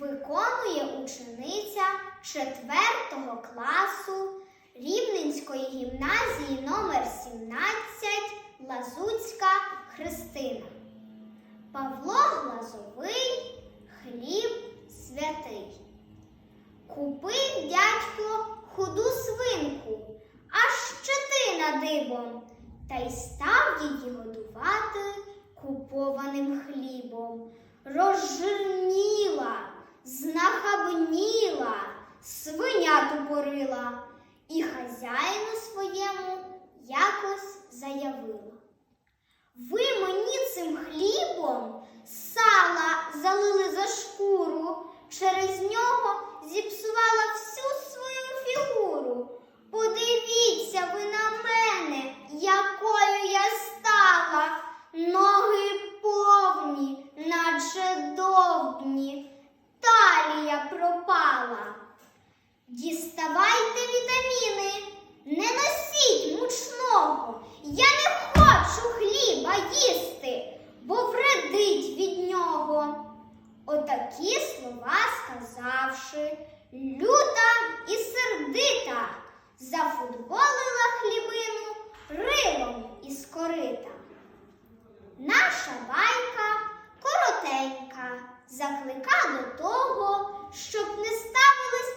виконує учениця 4 класу Рівненської гімназії номер 17 Лазуцька Христина. Павло Глазовий, хліб святий. Купив дядько худу свинку, аж щетина дибом, та й став її годувати купованим хлібом. Розжирніла, знахабніла, свиня тупорила, і хазяїну своєму якось заявила. Ви мені цим хлібом сала залили за шкуру, через нього зіпсувала всю свою фігуру. Подивіться ви на мене, якою я стала, ноги повні, наче довбні, талія пропала. Діставайте вітаміни, не носіть мучного. Я не хочу хліба їсти, бо вредить від нього. Отакі слова сказавши, люта і сердита зафутболила хлібину рилом із корита. Байка коротенька, заклика до того, щоб не по-свинськи